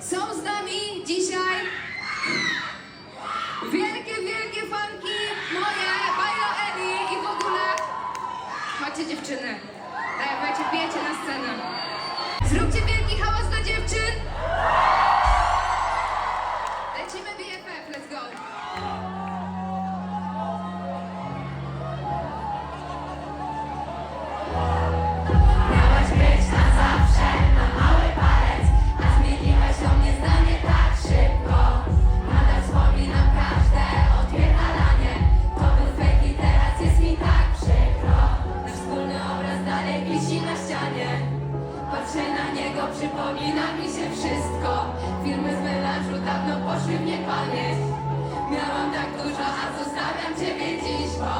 Są z nami dzisiaj wielkie, wielkie fanki moje, Bajo Eli i w ogóle. Chodźcie dziewczyny, dawajcie, bijecie na scenę. Zróbcie wielki hałas dla dziewczyn. Lecimy BFF, niego, przypomina mi się wszystko. Filmy z melanżu dawno poszły mnie pamięć Miałam tak dużo, a zostawiam ciebie dziś, bo